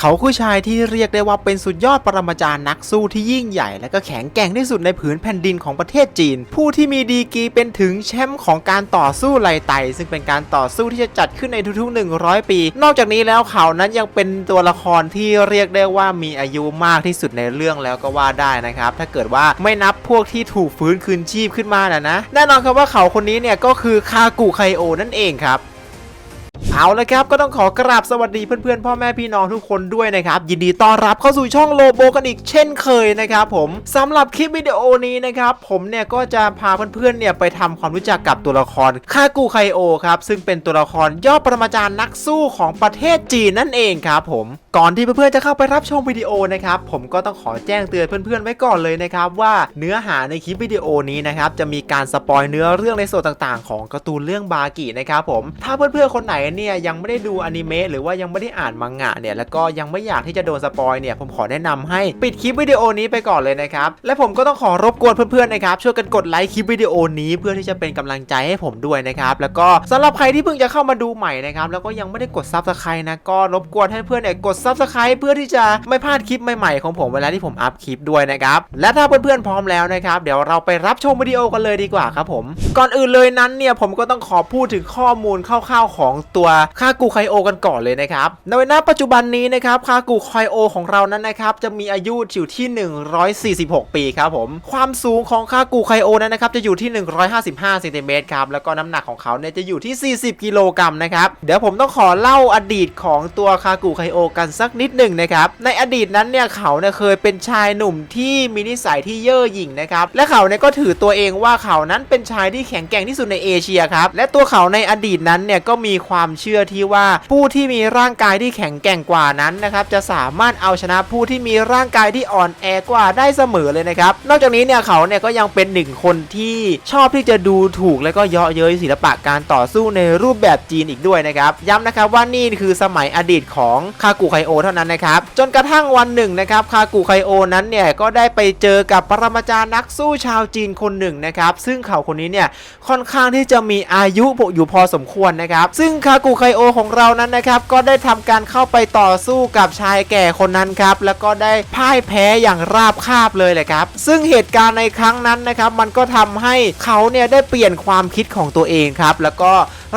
เขาคือชายที่เรียกได้ว่าเป็นสุดยอดปรมาจารย์นักสู้ที่ยิ่งใหญ่ และก็แข็งแกร่งที่สุดในผืนแผ่นดินของประเทศจีน ผู้ที่มีดีกรีเป็นถึงแชมป์ของการต่อสู้ไลไต ซึ่งเป็นการต่อสู้ที่จะจัดขึ้นในทุกๆ 100 ปี นอกจากนี้แล้วเขานั้นยังเป็นตัวละครที่เรียกได้ว่ามีอายุมากที่สุดในเรื่องแล้วก็ว่าได้นะครับถ้าเกิดว่าไม่นับพวกที่ถูกฟื้นคืนชีพขึ้นมานะนะแน่นอนครับว่าเขาคนนี้เนี่ยก็คือคากุไคโอนั่นเองครับ เอาละครับก็ต้องขอกราบสวัสดีเพื่อนๆ พ่อแม่พี่น้องทุกคนด้วยนะครับยินดีต้อนรับเข้าสู่ช่องโลโบกันอีกเช่นเคยนะครับผมสำหรับคลิปวิดีโอนี้นะครับผมเนี่ยก็จะพาเพื่อนๆเนี่ยไปทำความรู้จักกับตัวละครคากูไคโอครับซึ่งเป็นตัวละครยอดปรมาจารย์นักสู้ของประเทศจีนนั่นเองครับผมก่อนที่เพื่อนๆจะเข้าไปรับชมวิดีโอนะครับผมก็ต้องขอแจ้งเตือนเพื่อนๆ ไว้ก่อนเลยนะครับว่าเนื้อหาในคลิปวิดีโอนี้นะครับจะมีการสปอยเนื้อเรื่องในส่วนต่างๆ ของการ์ตูนเรื่องบากินะครับผมถ้าเพื่อนๆคนไหนเนี่ยยังไม่ได้ดูอนิเมะหรือว่ายังไม่ได้อ่านมังงะเนี่ยแล้วก็ยังไม่อยากที่จะโดนสปอยเนี่ยผมขอแนะนำให้ปิดคลิปวิดีโอนี้ไปก่อนเลยนะครับและผมก็ต้องขอรบกวนเพื่อนๆนะครับช่วยกันกดไลค์คลิปวิดีโอนี้เพื่อที่จะเป็นกำลังใจให้ผมด้วยนะครับแล้วก็สำหรับใครที่เพิ่งจะเข้ามาดูใหม่นะครับแล้วก็ยังไม่ได้กดซับสไครต์นะก็รบกวนให้เพื่อนเนี่ยกดซับสไครต์เพื่อที่จะไม่พลาดคลิปใหม่ๆของผมเวลาที่ผมอัพคลิปด้วยนะครับและถ้าเพื่อนๆพร้อมแล้วนะครับเดี๋ยวเราไปรับชมวิดีโอกันเลยดีกว่าครับผม ก่อนอื่นเลยนั้นเนี่ยผมก็ต้องขอพูดถึงข้อมูลคร่าวๆของตัวคากูไคโอกันก่อนเลยนะครับในเวลาปัจจุบันนี้นะครับคากูไคโอของเรานั้นนะครับจะมีอายุอยู่ที่ 146 ปีครับผม ความสูงของคากูไคโอนั้นนะครับจะอยู่ที่ 155เซนติเมตรครับแล้วก็น้ำหนักของเขาเนี่ยจะอยู่ที่ 40 กิโลกรัมนะครับเดี๋ยวผมต้องขอเล่าอดีตของตัวคากูไคโอกันสักนิดหนึ่งนะครับในอดีตนั้นเนี่ยเขาเนี่ยเคยเป็นชายหนุ่มที่มีนิสัยที่เย่อหยิ่งนะครับและเขาเนี่ยก็ถือตัวเองว่าเขานั้นเป็นชายที่แข็งแกร่งที่สุดในเอเชียครับและตัวเขาในอดีตนั้นเนี่ยก็มีความเชื่อที่ว่าผู้ที่มีร่างกายที่แข็งแกร่งกว่านั้นนะครับจะสามารถเอาชนะผู้ที่มีร่างกายที่อ่อนแอกว่าได้เสมอเลยนะครับนอกจากนี้เนี่ยเขาเนี่ยก็ยังเป็นหนึ่งคนที่ชอบที่จะดูถูกและก็เยาะเย้ยศิลปะการต่อสู้ในรูปแบบจีนอีกด้วยนะครับย้ำนะครับว่านี่คือสมัยอดีตของคากุไคโอเท่านั้นนะครับจนกระทั่งวันหนึ่งนะครับคากุไคโอนั้นเนี่ยก็ได้ไปเจอกับปรมาจารย์นักสู้ชาวจีนคนหนึ่งนะครับซึ่งเขาคนนี้เนี่ยค่อนข้างที่จะมีอายุอยู่พอสมควรนะครับซึ่งคากุไคโอของเรานั้นนะครับก็ได้ทำการเข้าไปต่อสู้กับชายแก่คนนั้นครับแล้วก็ได้พ่ายแพ้อย่างราบคาบเลยแหละครับ ซึ่งเหตุการณ์ในครั้งนั้นนะครับมันก็ทำให้เขาเนี่ยได้เปลี่ยนความคิดของตัวเองครับแล้วก็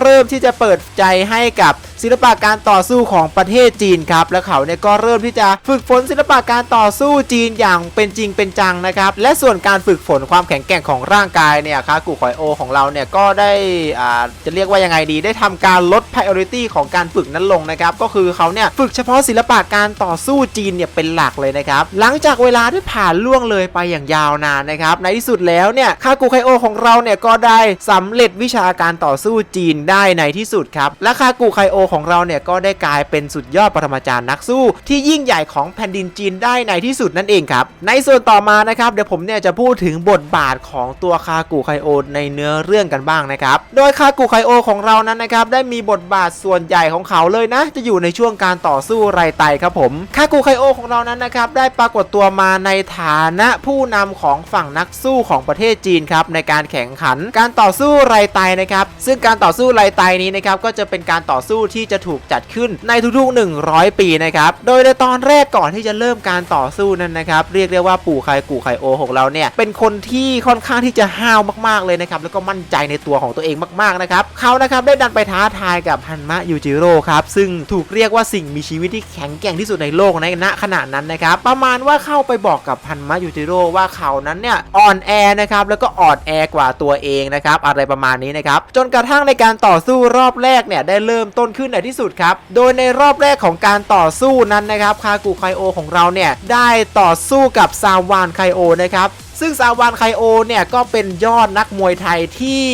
เริ่มที่จะเปิดใจให้กับ ศิลปะการต่อสู้ของประเทศจีนครับแล้วเขาเนี่ยก็เริ่มที่จะฝึกฝนศิลปะการต่อสู้จีนอย่างเป็นจริงเป็นจังนะครับและส่วนการฝึกฝนความแข็งแกร่งของร่างกายเนี่ยคากุคอยโอของเราเนี่ยก็ได้อ่าจะเรียกว่ายังไงดีได้ทำการลด priority ของการฝึกนั้นลงนะครับก็คือเขาเนี่ยฝึกเฉพาะศิลปะการต่อสู้จีนเนี่ยเป็นหลักเลยนะครับหลังจากเวลาที่ผ่านล่วงเลยไปอย่างยาวนานนะครับในที่สุดแล้วเนี่ยคากุไคโอของเราเนี่ยก็ได้สำเร็จวิชาการต่อสู้จีนได้ในที่สุดครับและคากุไคโอของเราเนี่ยก็ได้กลายเป็นสุดยอดปรมาจารย์นักสู้ ที่ยิ่งใหญ่ของแผ่นดินจีนได้ในที่สุดนั่นเองครับ ในส่วนต่อมานะครับเดี๋ยวผมเนี่ยจะพูดถึงบทบาทของตัวคากุไคโอในเนื้อเรื่องกันบ้างนะครับโดยคากุไคโอของเรานั้นนะครับได้มีบทบาทส่วนใหญ่ของเขาเลยนะ จะอยู่ในช่วงการต่อสู้ไรไตครับผมคากุไคโอของเรานั้นนะครับได้ปรากฏตัวมาในฐานะผู้นำของฝั่งนักสู้ของประเทศจีนครับในการแข่งขันการต่อสู้ไรไตนะครับซึ่งการต่อสู้ไรไตนี้นะครับก็จะเป็นการต่อสู้ทที่จะถูกจัดขึ้นในทุกๆ 100 ปีนะครับ โดยในตอนแรกก่อนที่จะเริ่มการต่อสู้นั้นนะครับ เรียกได้ว่าปู่ไคกูไคโอของเราเนี่ย เป็นคนที่ค่อนข้างที่จะห้าวมากๆเลยนะครับ แล้วก็มั่นใจในตัวของตัวเองมากๆนะครับ เขานะครับได้ดันไปท้าทายกับฮันมะยูจิโร่ครับ ซึ่งถูกเรียกว่าสิ่งมีชีวิตที่แข็งแกร่งที่สุดในโลกในณขณะนั้นนะครับ ประมาณว่าเข้าไปบอกกับฮันมะยูจิโร่ว่าเขานั้นเนี่ยอ่อนแอนะครับ แล้วก็อ่อนแอกว่าตัวเองนะครับ อะไรประมาณนี้นะครับ จนกระทั่งในการต่อสู้รอบแรกเนี่ยได้เริ่มต้นขึ้นในที่สุดครับ โดยในรอบแรกของการต่อสู้นั้นนะครับคากุไคโอของเราเนี่ยได้ต่อสู้กับซาวานไคโอนะครับซึ่งซาวานไคโอเนี่ยก็เป็นยอดนักมวยไทยที่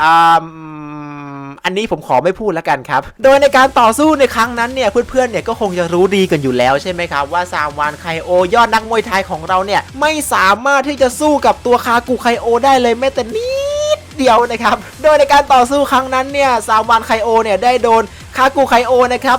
อ่าอันนี้ผมขอไม่พูดแล้วกันครับ โดยในการต่อสู้ในครั้งนั้นเนี่ยเพื่อนๆเนี่ยก็คงจะรู้ดีกันอยู่แล้วใช่ไหมครับ ว่าซาวานไคโอยอดนักมวยไทยของเราเนี่ยไม่สามารถที่จะสู้กับตัวคากุไคโอได้เลยแม้แต่นิดเดียวนะครับ โดยในการต่อสู้ครั้งนั้นเนี่ยซาวานไคโอเนี่ยได้โดน คากูไคโอนะครับ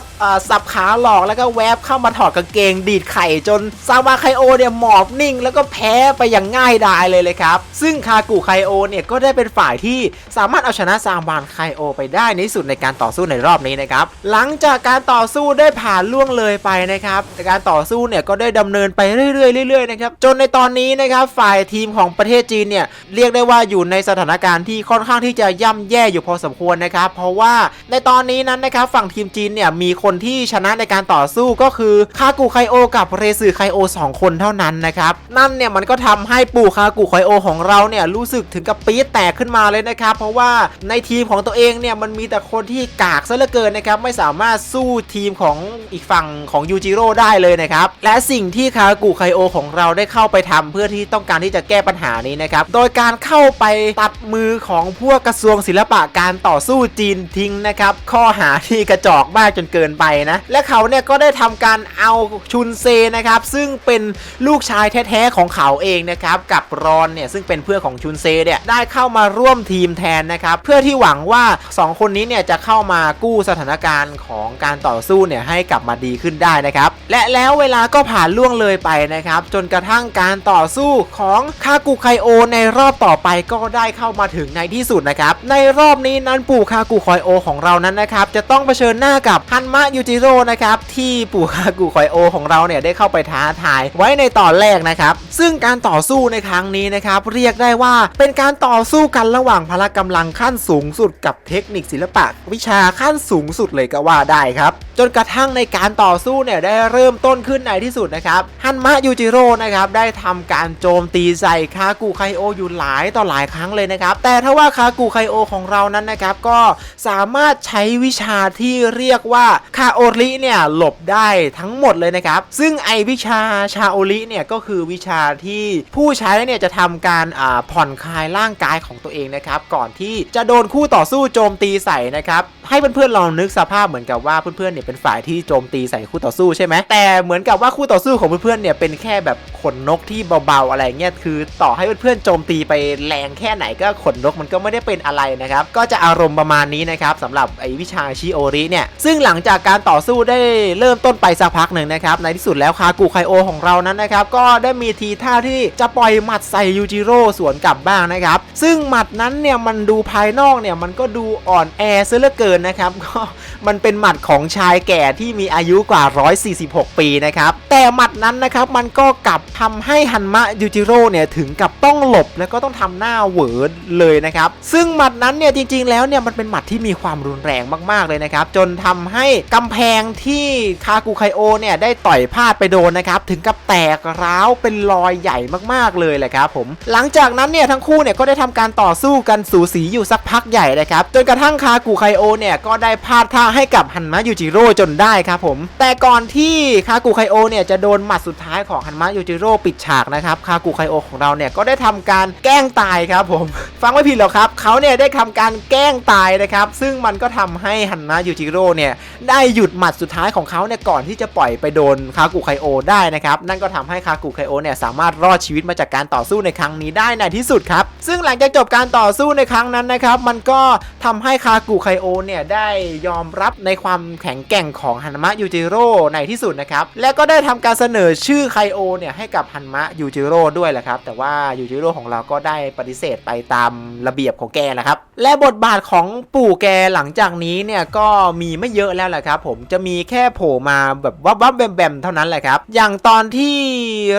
สับขาหลอกแล้วก็แวบเข้ามาถอดกางเกงดีดไข่จนซาวาไคโอเนี่ยหมอบนิ่ง แล้วก็แพ้ไปอย่างง่ายดายเลยเลยครับ ซึ่งคากูไคโอเนี่ยก็ได้เป็นฝ่ายที่สามารถเอาชนะซาวาไคโอไปได้ในสุดในการต่อสู้ในรอบนี้นะครับ หลังจากการต่อสู้ได้ผ่านล่วงเลยไปนะครับการต่อสู้เนี่ยก็ได้ดำเนินไปเรื่อยๆเรื่อยๆนะครับจนในตอนนี้นะครับฝ่ายทีมของประเทศจีนเนี่ยเรียกได้ว่าอยู่ในสถานการณ์ที่ค่อนข้างที่จะย่ำแย่อยู่พอสมควรนะครับ เพราะว่าในตอนนี้นั้นนะครับฝั่งทีมจีนเนี่ยมีคนที่ชนะในการต่อสู้ก็คือคากูไคโอกับเรซือไคโอสองคนเท่านั้นนะครับนั่นเนี่ยมันก็ทำให้ปู่คากูไคโอของเราเนี่ยรู้สึกถึงกับปี๊ดแตกขึ้นมาเลยนะครับเพราะว่าในทีมของตัวเองเนี่ยมันมีแต่คนที่กากซะเหลือเกินนะครับไม่สามารถสู้ทีมของอีกฝั่งของยูจิโร่ได้เลยนะครับและสิ่งที่คากูไคโอของเราได้เข้าไปทำเพื่อที่ต้องการที่จะแก้ปัญหานี้นะครับโดยการเข้าไปตัดมือของพวกกระทรวงศิลปะการต่อสู้จีนทิ้งนะครับข้อหาที่กระจอกมากจนเกินไปนะ และเขาเนี่ยก็ได้ทำการเอาชุนเซนะครับ ซึ่งเป็นลูกชายแท้ๆของเขาเองนะครับกับรอนเนี่ยซึ่งเป็นเพื่อนของชุนเซเนี่ยได้เข้ามาร่วมทีมแทนนะครับเพื่อที่หวังว่า 2 คนนี้เนี่ยจะเข้ามากู้สถานการณ์ของการต่อสู้เนี่ยให้กลับมาดีขึ้นได้นะครับและแล้วเวลาก็ผ่านล่วงเลยไปนะครับจนกระทั่งการต่อสู้ของคากุไคโอในรอบต่อไปก็ได้เข้ามาถึงในที่สุดนะครับในรอบนี้นั้นปู่คากุไคโอของเรานั้นนะครับจะต้องเผชิญหน้ากับฮันมะยูจิโร่นะครับที่ปู่คากุคไคโอของเราเนี่ยได้เข้าไปท้าทายไว้ในตอนแรกนะครับ ซึ่งการต่อสู้ในครั้งนี้นะครับเรียกได้ว่าเป็นการต่อสู้กันระหว่างพละกำลังขั้นสูงสุดกับเทคนิคศิลปะ วิชาขั้นสูงสุดเลยก็ว่าได้ครับ จนกระทั่งในการต่อสู้เนี่ยได้เริ่มต้นขึ้นในที่สุดนะครับฮันมะยูจิโร่นะครับได้ทำการโจมตีใส่คากุไคโออยู่หลายต่อหลายครั้งเลยนะครับแต่ถ้าว่าคากุไคโอของเรานั้นนะครับก็สามารถใช้วิชาที่เรียกว่าคาโอริเนี่ยหลบได้ทั้งหมดเลยนะครับ ซึ่งไอวิชาชาโอริเนี่ยก็คือวิชาที่ผู้ใช้เนี่ยจะทำการอ่าผ่อนคลายร่างกายของตัวเองนะครับ ก่อนที่จะโดนคู่ต่อสู้โจมตีใส่นะครับให้เพื่อนๆลองนึกสภาพเหมือนกับว่าเพื่อนๆเนี่ยเป็นฝ่ายที่โจมตีใส่คู่ต่อสู้ใช่ไหมแต่เหมือนกับว่าคู่ต่อสู้ของเพื่อนๆเนี่ยเป็นแค่แบบขนนกที่เบาๆอะไรเงี้ยคือต่อให้เพื่อนๆโจมตีไปแรงแค่ไหนก็ขนนกมันก็ไม่ได้เป็นอะไรนะครับก็จะอารมณ์ประมาณนี้นะครับสำหรับไอวิชาชิโอริเนี่ยซึ่งหลังจากการต่อสู้ได้เริ่มต้นไปสักพักหนึ่งนะครับในที่สุดแล้วคากุไคโอของเรานั้นนะครับก็ได้มีทีท่าที่จะปล่อยหมัดใส่ยูจิโร่สวนกลับบ้างนะครับซึ่งหมัดนั้นเนี่ยมันดูภายนอกเนี่ยมันก็ดูอ่อนแอซะเหลือเกินนะครับก็มันเป็นหมัดของชายแก่ที่มีอายุกว่า 146 ปีนะครับ แต่หมัดนั้นนะครับมันก็กลับทำให้ฮันมะยูจิโร่เนี่ยถึงกับต้องหลบแล้วก็ต้องทำหน้าเหวอเลยนะครับ ซึ่งหมัดนั้นเนี่ยจริงๆ แล้วเนี่ยมันเป็นหมัดที่มีความรุนแรงมากๆเลยนะครับ จนทำให้กำแพงที่คากุไคโอเนี่ยได้ต่อยพลาดไปโดนนะครับถึงกับแตกร้าวเป็นรอยใหญ่มากๆเลยแหละครับผมหลังจากนั้นเนี่ยทั้งคู่เนี่ยก็ได้ทำการต่อสู้กันสูสีอยู่สักพักใหญ่นะครับจนกระทั่งคากุไคโอเนี่ยก็ได้พลาดท่าให้กับฮันมะยูจิโร่จนได้ครับผม แต่ก่อนที่คากุไคโอเนี่ยจะโดนหมัดสุดท้ายของฮันมะยูจิโร่ปิดฉากนะครับคากุไคโอของเราเนี่ยก็ได้ทำการแกล้งตายครับผม ฟังไม่ผิดหรอกครับเขาเนี่ยได้ทำการแกล้งตายนะครับ ซึ่งมันก็ทำให้ฮันมะยูจิโร่เนี่ยได้หยุดหมัดสุดท้ายของเขาเนี่ยก่อนที่จะปล่อยไปโดนคากุไคโอได้นะครับนั่นก็ทำให้คากุไคโอเนี่ยสามารถรอดชีวิตมาจากการต่อสู้ในครั้งนี้ได้ในที่สุดครับซึ่งหลังจากจบการต่อสู้ในครั้งนั้นนะครับมันก็ทำให้คากุไคโอเนี่ยได้ยอมรับในความแข็งแกร่งของฮันมะยูจิโร่ในที่สุดนะครับ และก็ได้ทำการเสนอชื่อไคโอเนี่ยให้กับฮันมะยูจิโร่ด้วยแหละครับ แต่ว่ายูจิโร่ของเราก็ได้ปฏิเสธไปตามระเบียบของแกแหละครับ และบทบาทของปู่แกหลังจากนี้เนี่ยก็มีไม่เยอะแล้วแหละครับ ผมจะมีแค่โผล่มาแบบวับวับแบมแบมเท่านั้นแหละครับ อย่างตอนที่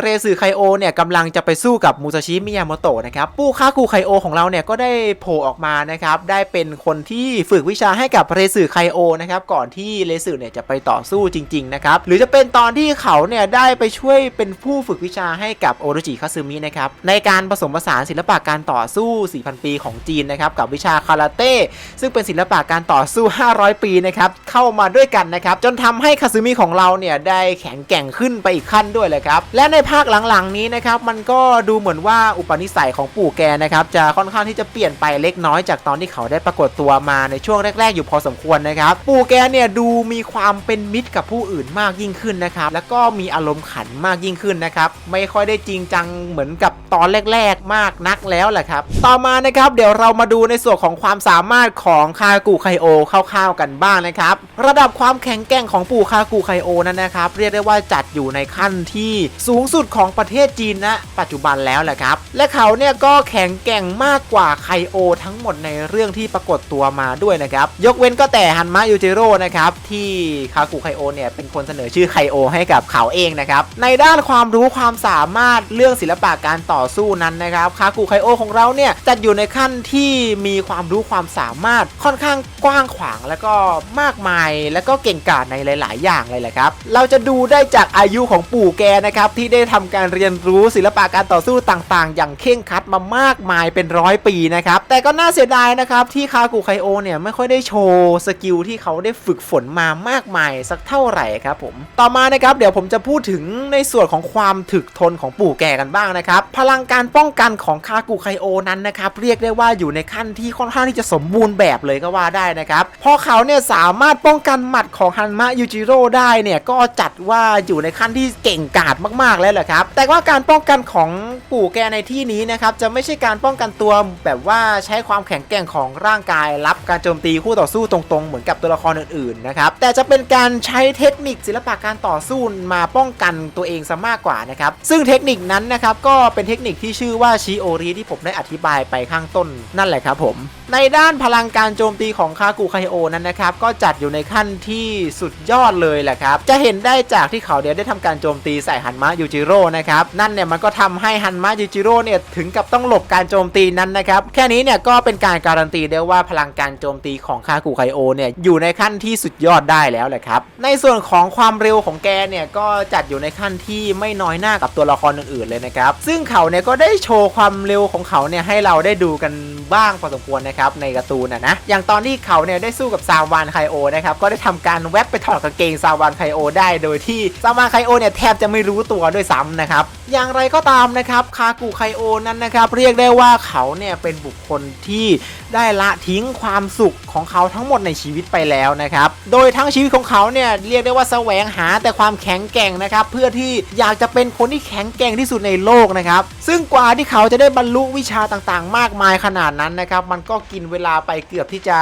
เรซึไคโอเนี่ยกำลังจะไปสู้กับมูซาชิมิยามโตะนะครับปู่คากุไคโอของเราเนี่ยก็ได้โผล่ออกมานะครับได้เป็นคนที่ฝึกวิชาให้กับเรซึไคโอนะครับก่อนที่เรซึเนี่ยจะไปต่อสู้จริงๆนะครับหรือจะเป็นตอนที่เขาเนี่ยได้ไปช่วยเป็นผู้ฝึกวิชาให้กับโอโรจิคาซึมินะครับในการผสมผสานศิลปะการต่อสู้ 4,000 ปีของจีนนะครับกับวิชาคาราเต้ซึ่งเป็นศิลปะการต่อสู้ 500 ปีนะครับเข้ามาด้วยกันนะครับจนทำให้คาซึมิของเราเนี่ยได้แข็งแกร่งขึ้นไปอีกขั้นด้วยเลยครับและในภาคหลังๆนี้นะครับมันก็ดูเหมือนว่าอุปนิสัยของปู่แกนะครับจะค่อนข้างที่จะเปลี่ยนไปเล็กน้อยจากตอนที่เขาได้ปรากฏตัวมาในช่วงแรกอยู่พอสมควรนะครับ ปู่แกเนี่ยดูมีความเป็นมิตรกับผู้อื่นมากยิ่งขึ้นนะครับ แล้วก็มีอารมณ์ขันมากยิ่งขึ้นนะครับ ไม่ค่อยได้จริงจังเหมือนกับตอนแรก ๆ มากนักแล้วแหละครับ ต่อมานะครับเดี๋ยวเรามาดูในส่วนของความสามารถของคากุไคโอคร่าวๆกันบ้างนะครับ ระดับความแข็งแกร่งของปู่คากุไคโอนั้นนะครับ เรียกได้ว่าจัดอยู่ในขั้นที่สูงสุดของประเทศจีนณปัจจุบันแล้วแหละครับ และเขาเนี่ยก็แข็งแกร่งมากกว่าไคโอทั้งหมดในเรื่องที่ปรากฏตัวมาด้วยนะครับยกเว้นก็แต่ฮันมะยูจิโร่นะครับที่คากุไคโอเนี่ยเป็นคนเสนอชื่อไคโอให้กับเขาเองนะครับในด้านความรู้ความสามารถเรื่องศิลปะการต่อสู้นั้นนะครับคากุไคโอของเราเนี่ยจัดอยู่ในขั้นที่มีความรู้ความสามารถค่อนข้างกว้างขวางแล้วก็มากมาย แล้วก็เก่งกาจในหลาย ๆ อย่างเลยแหละครับเราจะดูได้จากอายุของปู่แกนะครับที่ได้ทำการเรียนรู้ศิลปะการต่อสู้ต่าง ๆ อย่างเข่งครัดมามากมายเป็นร้อยปีนะครับแต่ก็น่าเสียดายนะครับที่คากุไคโอเนี่ยไม่ค่อยได้โชว์สกิลที่เขาได้ฝึกฝนมามากมายสักเท่าไหร่ครับผม ต่อมานะครับเดี๋ยวผมจะพูดถึงในส่วนของความถึกทนของปู่แกกันบ้างนะครับ พลังการป้องกันของคากุไคโอนั้นนะครับเรียกได้ว่าอยู่ในขั้นที่ค่อนข้างที่จะสมบูรณ์แบบเลยก็ว่าได้นะครับพอเขาเนี่ยสามารถป้องกันหมัดของฮันมะยูจิโร่ได้เนี่ยก็จัดว่าอยู่ในขั้นที่เก่งกาจมากๆแล้วแหละครับ แต่ว่าการป้องกันของปู่แกในที่นี้นะครับจะไม่ใช่การป้องกันตัวแบบว่าใช้ความแข็งแกร่งของร่างกายรับการโจมตีคู่ต่อสู้ตรงๆ เหมือนกับตัวละครอื่นๆนะครับแต่จะเป็นการใช้เทคนิคศิลปะการต่อสู้มาป้องกันตัวเองซะมากกว่านะครับซึ่งเทคนิคนั้นนะครับก็เป็นเทคนิคที่ชื่อว่าชิโอริที่ผมได้อธิบายไปข้างต้นนั่นแหละครับผมในด้านพลังการโจมตีของคากุไคโอนั้นนะครับก็จัดอยู่ในขั้นที่สุดยอดเลยแหละครับจะเห็นได้จากที่เขาเดียได้ทำการโจมตีใส่ฮันมะยูจิโร่นะครับนั่นเนี่ยมันก็ทำให้ฮันมะยูจิโร่เนี่ยถึงกับต้องหลบการโจมตีนั้นนะครับแค่นี้เนี่ยก็เป็นการการันตีได้ว่าพลังการโจมตีของคากุไคโอเนี่ยอยู่ในขั้นที่สุดยอดได้แล้วแหละครับ ในส่วนของความเร็วของแกเนี่ยก็จัดอยู่ในขั้นที่ไม่น้อยหน้ากับตัวละครอื่นๆเลยนะครับ ซึ่งเขาเนี่ยก็ได้โชว์ความเร็วของเขาเนี่ยให้เราได้ดูกันบ้างพอสมควรนะครับในการ์ตูนนะนะ อย่างตอนที่เขาเนี่ยได้สู้กับซาวานไคโอนะครับก็ได้ทำการแวบไปถอดกางเกงซาวานไคโอได้โดยที่ซาวานไคโอเนี่ยแทบจะไม่รู้ตัวด้วยซ้ำนะครับอย่างไรก็ตามนะครับคากุไคโอนั้นนะครับเรียกได้ว่าเขาเนี่ยเป็นบุคคลที่ได้ละทิ้งความสุขของเขาขาทั้งหมดในชีวิตไปแล้วนะครับ โดยทั้งชีวิตของเขาเนี่ยเรียกได้ว่าแสวงหาแต่ความแข็งแกร่งนะครับเพื่อที่อยากจะเป็นคนที่แข็งแกร่งที่สุดในโลกนะครับ ซึ่งกว่าที่เขาจะได้บรรลุวิชาต่างๆ มากมายขนาดนั้นนะครับ มันก็กินเวลาไปเกือบที่จะ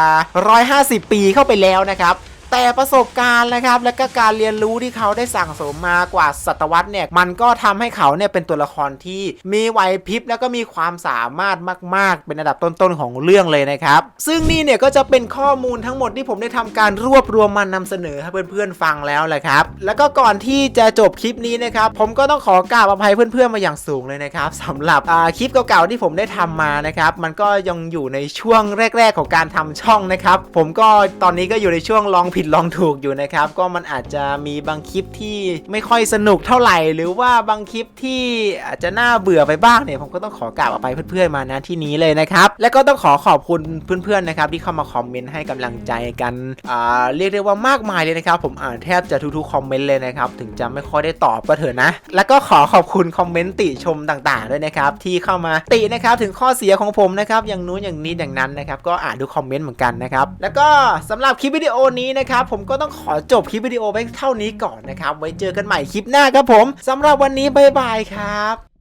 150 ปีเข้าไปแล้วนะครับ แต่ประสบการณ์นะครับ และก็การเรียนรู้ที่เขาได้สั่งสมมากว่าศตวรรษเนี่ยมันก็ทำให้เขาเนี่ยเป็นตัวละครที่มีไหวพริบแล้วก็มีความสามารถมาก ๆ เป็นระดับต้นๆของเรื่องเลยนะครับ ซึ่งนี่เนี่ยก็จะเป็นข้อมูลทั้งหมดที่ผมได้ทำการรวบรวมมานำเสนอให้เพื่อนๆฟังแล้วแหละครับแล้วก็ก่อนที่จะจบคลิปนี้นะครับผมก็ต้องขอกราบอภัยเพื่อนๆมาอย่างสูงเลยนะครับสำหรับคลิปเก่าๆที่ผมได้ทำมานะครับมันก็ยังอยู่ในช่วงแรก ๆ ของการทำช่องนะครับผมก็ตอนนี้ก็อยู่ในช่วงลองผิดลองถูกอยู่นะครับ ก็มันอาจจะมีบางคลิปที่ไม่ค่อยสนุกเท่าไหร่ หรือว่าบางคลิปที่อาจจะน่าเบื่อไปบ้างเนี่ยผมก็ต้องขอกราบอภัยเพื่อนๆมานะที่นี้เลยนะครับ และก็ต้องขอขอบคุณเพื่อนๆนะครับที่เข้ามาคอมเมนต์ให้กำลังใจกันอ่าเรียกได้ว่ามากมายเลยนะครับ ผมอ่านแทบจะทุกๆคอมเมนต์เลยนะครับถึงจะไม่ค่อยได้ตอบก็เถอะนะ แล้วก็ขอขอบคุณคอมเมนต์ติชมต่างๆด้วยนะครับที่เข้ามาตินะครับถึงข้อเสียของผมนะครับอย่างนู้นอย่างนี้อย่างนั้นนะครับก็อ่านทุกคอมเมนต์เหมือนกันนะครับแล้วก็สำหรับคลิปวิดีโอนี้นะครับผมก็ต้องขอจบคลิปวิดีโอไว้เท่านี้ก่อนนะครับไว้เจอกันใหม่คลิปหน้าครับผมสำหรับวันนี้บ๊ายบายครับ